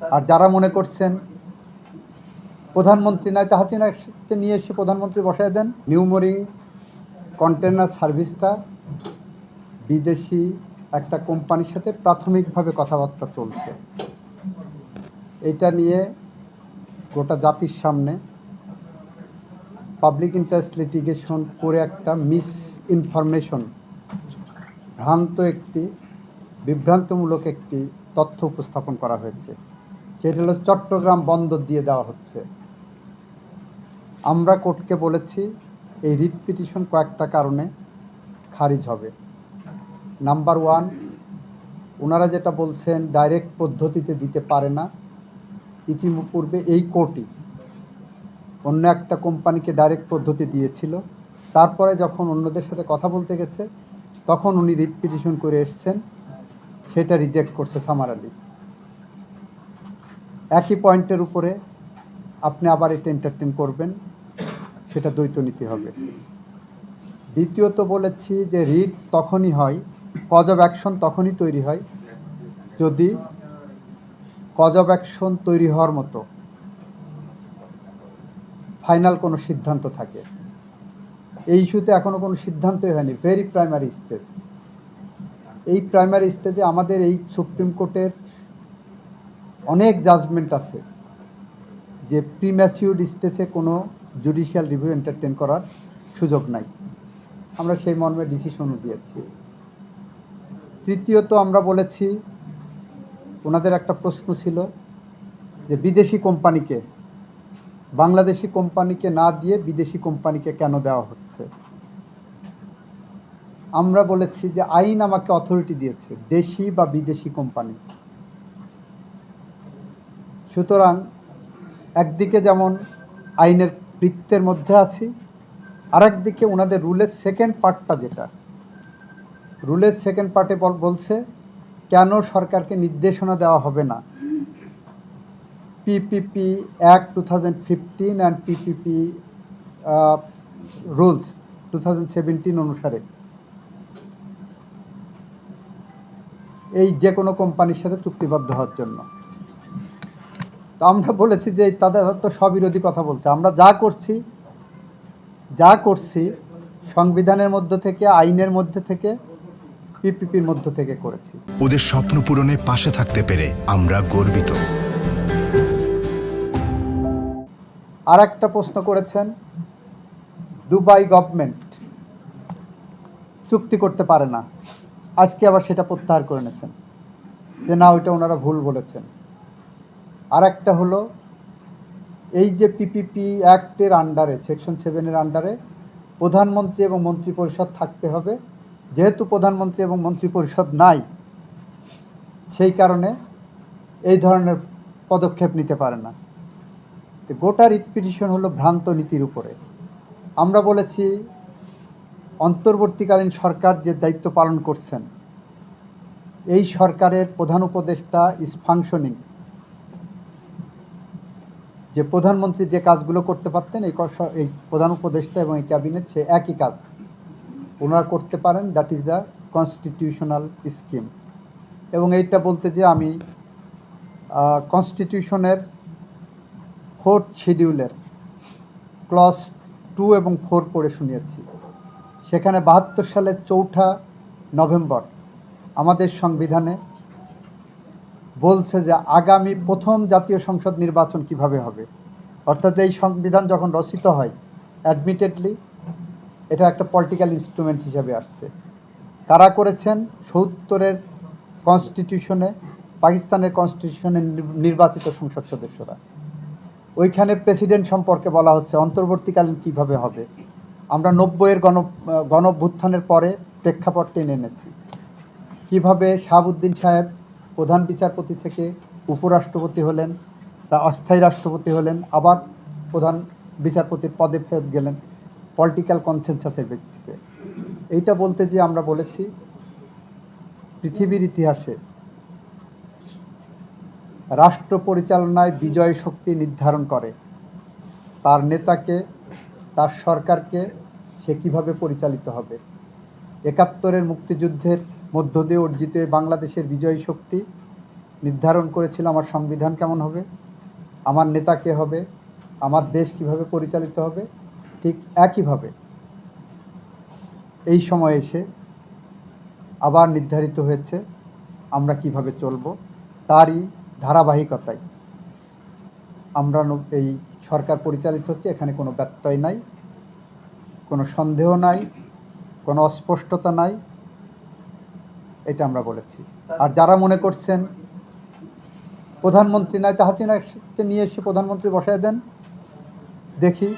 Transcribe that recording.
আর যারা মনে করছেন প্রধানমন্ত্রী নয় তা হাসিনাকে নিয়ে এসে প্রধানমন্ত্রী বসায় দেন নিউমোরিং কন্টেনার সার্ভিসটা বিদেশি একটা কোম্পানির সাথে প্রাথমিকভাবে কথাবার্তা চলছে। এটা নিয়ে গোটা জাতির সামনে পাবলিক ইন্টারেস্ট লিটিগেশন করে একটা মিস ইনফরমেশন ভ্রান্ত একটি, বিভ্রান্তমূলক একটি তথ্য উপস্থাপন করা হয়েছে। সেটা হলো চট্টগ্রাম বন্দর দিয়ে দেওয়া হচ্ছে। আমরা কোর্টকে বলেছি, এই রিট পিটিশন কয়েকটা কারণে খারিজ হবে। নাম্বার ওয়ান ওনারা যেটা বলছেন, ডাইরেক্ট পদ্ধতিতে দিতে পারে না। ইতিপূর্বে এই কোর্টই অন্য একটা কোম্পানিকে ডাইরেক্ট পদ্ধতি দিয়েছিল। তারপরে যখন অন্যদের সাথে কথা বলতে গেছে, তখন উনি রিট পিটিশন করে এসছেন। সেটা রিজেক্ট করছে সামার আলী। একই পয়েন্টের উপরে আপনি আবার এটা এন্টারটেন করবেন, সেটা দ্বৈত নীতি হবে। দ্বিতীয়ত বলেছি যে রিড তখনই হয় কজ অফ অ্যাকশন তখনই তৈরি হয়, যদি কজ অফ অ্যাকশন তৈরি হওয়ার মতো ফাইনাল কোনো সিদ্ধান্ত থাকে। এই ইস্যুতে এখনও কোনো সিদ্ধান্তই হয়নি ভেরি প্রাইমারি স্টেজ এই প্রাইমারি স্টেজে আমাদের এই সুপ্রিম কোর্টের অনেক জাজমেন্ট আছে যে প্রিম্যাসিউড স্টেজে কোনো জুডিশিয়াল রিভিউ এন্টারটেন করার সুযোগ নাই। আমরা সেই মর্মে ডিসিশনও দিয়েছি। তৃতীয়ত আমরা বলেছি, ওনাদের একটা প্রশ্ন ছিল যে বিদেশি কোম্পানিকে, বাংলাদেশি কোম্পানিকে না দিয়ে বিদেশি কোম্পানিকে কেন দেওয়া হচ্ছে? আমরা বলেছি যে আইন আমাকে অথরিটি দিয়েছে, দেশি বা বিদেশি কোম্পানি। সুতরাং একদিকে যেমন আইনের বৃত্তের মধ্যে আছি, আরেকদিকে ওনাদের রুলের সেকেন্ড পার্টটা যেটা। রুলের সেকেন্ড পার্টে বলছে, কেন সরকারকে নির্দেশনা দেওয়া হবে না? PPP act two thousand fifteen and PPP rules two thousand অনুসারে। এই যে কোনো কোম্পানির সাথে চুক্তিবদ্ধ হওয়ার জন্য। তো আমরা বলেছি যে তাদের তো স্ববিরোধী কথা বলছে। আমরা যা করছি যা করছি সংবিধানের মধ্য থেকে আইনের মধ্যে থেকে পিপিপির মধ্য থেকে করেছি। ওদের স্বপ্ন পূরণে পাশে থাকতে পেরে আমরা গর্বিত। আর একটা প্রশ্ন করেছেন দুবাই গভর্নমেন্ট চুক্তি করতে পারে না। আজকে আবার সেটা প্রত্যাহার করে নিয়েছেন। যে না ওইটা ওনারা ভুল বলেছেন। আর একটা হলো এই যে পিপিপি অ্যাক্টের আন্ডারে সেকশন সেভেনের আন্ডারে প্রধানমন্ত্রী এবং মন্ত্রী পরিষদ থাকতে হবে। যেহেতু প্রধানমন্ত্রী এবং মন্ত্রী পরিষদ নাই, সেই কারণে এই ধরনের পদক্ষেপ নিতে পারে না। তো গোটা রিট পিটিশন হলো ভ্রান্ত নীতির উপরে। আমরা বলেছি, অন্তর্বর্তীকালীন সরকার যে দায়িত্ব পালন করছেন, এই সরকারের প্রধান উপদেষ্টা ইজ ফাংশনিং যে প্রধানমন্ত্রী যে কাজগুলো করতে পারতেন, এই এই প্রধান উপদেষ্টা এবং এই ক্যাবিনেট, সে একই কাজ। ওনারা করতে পারেন that is the constitutional scheme এবং এইটা বলতে যে আমি কনস্টিটিউশনের ফোর্থ শিডিউলের ক্লস টু এবং ফোর পড়ে শুনিয়েছি। সেখানে বাহাত্তর সালের চৌঠা নভেম্বর আমাদের সংবিধানে বলছে যে আগামী প্রথম জাতীয় সংসদ নির্বাচন কীভাবে হবে? অর্থাৎ এই সংবিধান যখন রচিত হয় অ্যাডমিটেডলি এটা একটা পলিটিক্যাল ইনস্ট্রুমেন্ট হিসাবে আসছে। কারা করেছেন? সত্তরের কনস্টিটিউশনে পাকিস্তানের কনস্টিটিউশনে নির্বাচিত সংসদ সদস্যরা। ওইখানে প্রেসিডেন্ট সম্পর্কে বলা হচ্ছে, অন্তর্বর্তীকালীন কীভাবে হবে? আমরা নব্বইয়ের গণ, গণভ্যুত্থানের পরে প্রেক্ষাপট টেনে এনেছি। কীভাবে শাহাবুদ্দিন সাহেব প্রধান বিচারপতি থেকে উপরাষ্ট্রপতি হলেন অস্থায়ী রাষ্ট্রপতি হলেন, আবার প্রধান বিচারপতির পদে ফেরত গেলেন পলিটিক্যাল কনসেনসাসের বেসিসে এইটা বলতে যে আমরা বলেছি, পৃথিবীর ইতিহাসে রাষ্ট্র পরিচালনায় বিজয় শক্তি নির্ধারণ করে, তার নেতাকে, তার সরকারকে সে কীভাবে পরিচালিত হবে? একাত্তরের মুক্তিযুদ্ধের মধ্য দিয়ে অর্জিত বাংলাদেশের বিজয়ী শক্তি নির্ধারণ করেছিল আমার সংবিধান কেমন হবে? আমার নেতা কে হবে? আমার দেশ কীভাবে পরিচালিত হবে? ঠিক একইভাবে এই সময় এসে আবার নির্ধারিত হয়েছে আমরা কীভাবে চলব তারই ধারাবাহিকতায়। আমরা এই সরকার পরিচালিত হচ্ছে, এখানে কোনো ব্যত্যয় নাই, কোনো সন্দেহ নাই, কোনো অস্পষ্টতা নাই এটা আমরা বলেছি। আর যারা মনে করছেন প্রধানমন্ত্রী নাই, তা হাসিনাকে নিয়ে এসে প্রধানমন্ত্রী বসায় দেন, দেখি